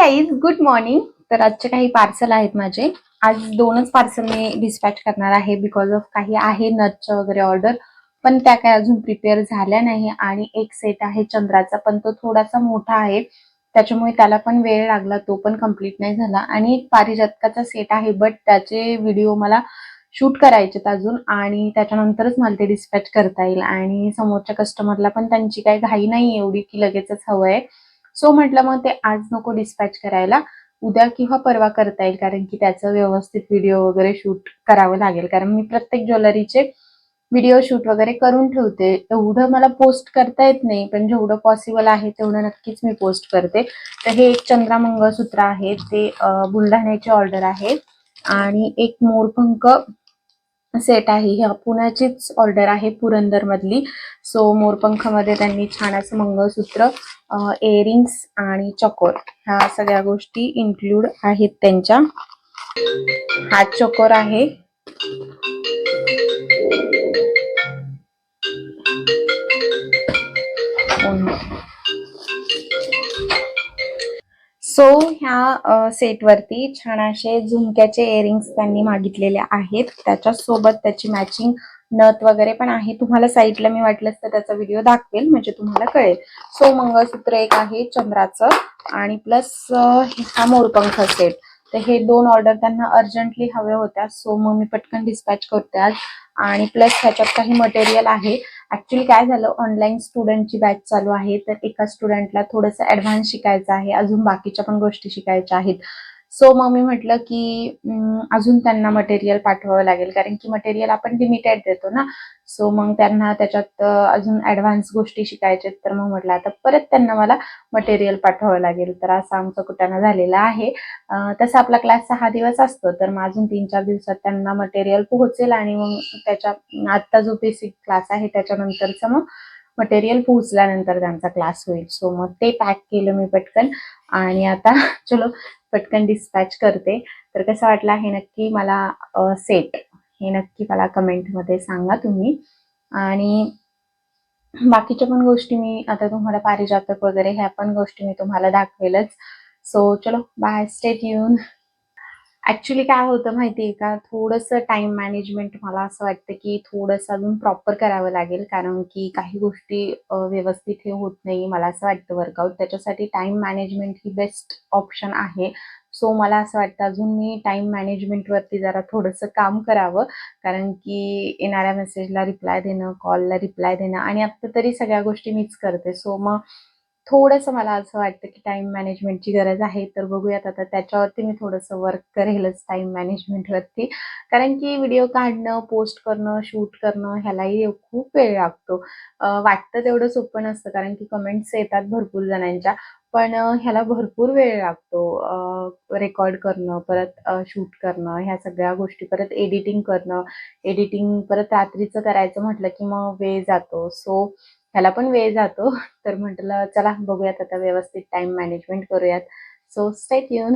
Guys good morning तर आजचे काही पार्सल आहेत माझे. आज दोनच पार्सल मी डिस्पॅच करणार आहे बिकॉज ऑफ काही आहे नटचं वगैरे ऑर्डर पण त्या काय अजून प्रिपेअर झाल्या नाही आणि एक सेट आहे चंद्राचा पण तो थोडासा मोठा आहे. त्याच्यामुळे त्याला पण वेळ लागला तो पण कंप्लीट नाही झाला. आणि एक पारिजातकाचा सेट आहे बट त्याचे व्हिडिओ मला शूट करायचेत अजून आणि त्याच्यानंतरच मला ते डिस्पॅच करता येईल. आणि समोरच्या कस्टमरला पण त्यांची काही घाई नाही एवढी की लगेचच हवं आहे. सो म्हटलं मग ते आज नको डिस्पॅच करायला. उद्या किंवा परवा करता येईल कारण की त्याचं व्यवस्थित व्हिडिओ वगैरे शूट करावं लागेल. कारण मी प्रत्येक ज्वेलरीचे व्हिडिओ शूट वगैरे करून ठेवते. एवढं मला पोस्ट करता येत नाही पण जेवढं पॉसिबल आहे तेवढं नक्कीच मी पोस्ट करते. तर हे एक चंद्रा मंगळसूत्र आहे. ते बुलढाण्याचे बुलढाण्याची ऑर्डर आहे. आणि एक मोरपंख सेट आहे. ह्या पुण्याचीच ऑर्डर आहे पुरंदर मधली सो मोरपंखामध्ये त्यांनी छान असं मंगळसूत्र इयरिंग्स आणि चकोर ह्या सगळ्या गोष्टी इन्क्लूड आहेत त्यांच्या. हा चकोर आहे. सो ह्या सेटवरती छान असे झुमक्याचे इयरिंग्स त्यांनी मागितलेले आहेत. त्याच्या सोबत त्याची मॅचिंग नथ वगैरे पण आहे. तुम्हाला साईडला मी वाटलंच तर त्याचा व्हिडिओ दाखवेल म्हणजे तुम्हाला कळेल. सो मंगळसूत्र एक आहे चंद्राचं आणि प्लस हा मोरपंख सेट तर हे दोन ऑर्डर त्यांना अर्जंटली हव्या होत्या. सो मग मी पटकन डिस्पॅच करते आज. आणि प्लस ह्याच्यात काही मटेरियल आहे. ऍक्च्युली काय झालं? ऑनलाईन स्टुडंटची बॅच चालू आहे. तर एका स्टुडंटला थोडंसं ऍडव्हान्स शिकायचं आहे. अजून बाकीच्या पण गोष्टी शिकायच्या आहेत. सो मग मी म्हटलं की अजून त्यांना मटेरियल पाठवावं लागेल कारण की मटेरियल आपण लिमिटेड देतो ना. सो मग त्यांना त्याच्यात अजून ऍडव्हान्स गोष्टी शिकायच्या तर मग म्हटलं आता परत त्यांना मला मटेरियल पाठवावं लागेल. तर असं आमचं कुटाणा झालेला आहे. तसा आपला क्लास सहा दिवस असतो. तर मग अजून तीन चार दिवसात त्यांना मटेरियल पोहोचेल आणि मग त्याच्या आत्ता जो बेसिक क्लास आहे त्याच्यानंतरचं मग मटेरियल पोहोचल्यानंतर त्यांचा क्लास होईल. सो मग ते पॅक केलं मी पटकन. आणि आता चलो पटकन डिस्पॅच करते. तर कसं वाटलं हे नक्की मला सेट हे नक्की मला कमेंटमध्ये सांगा तुम्ही. आणि बाकीच्या पण गोष्टी मी आता तुम्हाला पारिजातक वगैरे ह्या पण गोष्टी मी तुम्हाला दाखवेलच. सो चलो बाय स्टेट येऊन ऍक्च्युली काय होतं माहितीये का? थोडंसं टाइम मॅनेजमेंट मला असं वाटतं की थोडंसं अजून प्रॉपर करावं लागेल. कारण की काही गोष्टी अ, व्यवस्थित हे होत नाही. मला असं वाटतं वर्कआउट त्याच्यासाठी टाइम मॅनेजमेंट ही बेस्ट ऑप्शन आहे. सो मला असं वाटतं अजून मी टाइम मॅनेजमेंटवरती जरा थोडंसं काम करावं. कारण की येणाऱ्या मेसेजला रिप्लाय देणं कॉलला रिप्लाय देणं आणि आत्ता तरी सगळ्या गोष्टी मीच करते. सो मग थोडंसं मला असं वाटतं की टाइम मॅनेजमेंटची गरज आहे तर बघूयात आता त्याच्यावरती मी थोडंसं वर्क करेलच टाइम मॅनेजमेंटवरती कारण की व्हिडिओ काढणं पोस्ट करणं शूट करणं ह्यालाही खूप वेळ लागतो. वाटतं तेवढं सोपं नसतं कारण की कमेंट्स येतात भरपूर जणांच्या पण ह्याला भरपूर वेळ लागतो. रेकॉर्ड करणं परत शूट करणं ह्या सगळ्या गोष्टी परत एडिटिंग करणं. एडिटिंग परत रात्रीचं करायचं म्हटलं की मग वेळ जातो. सो ह्याला पण वेळ जातो. तर म्हटलं चला बघूयात आता व्यवस्थित टाइम मॅनेजमेंट करूयात. सो स्टेट येऊन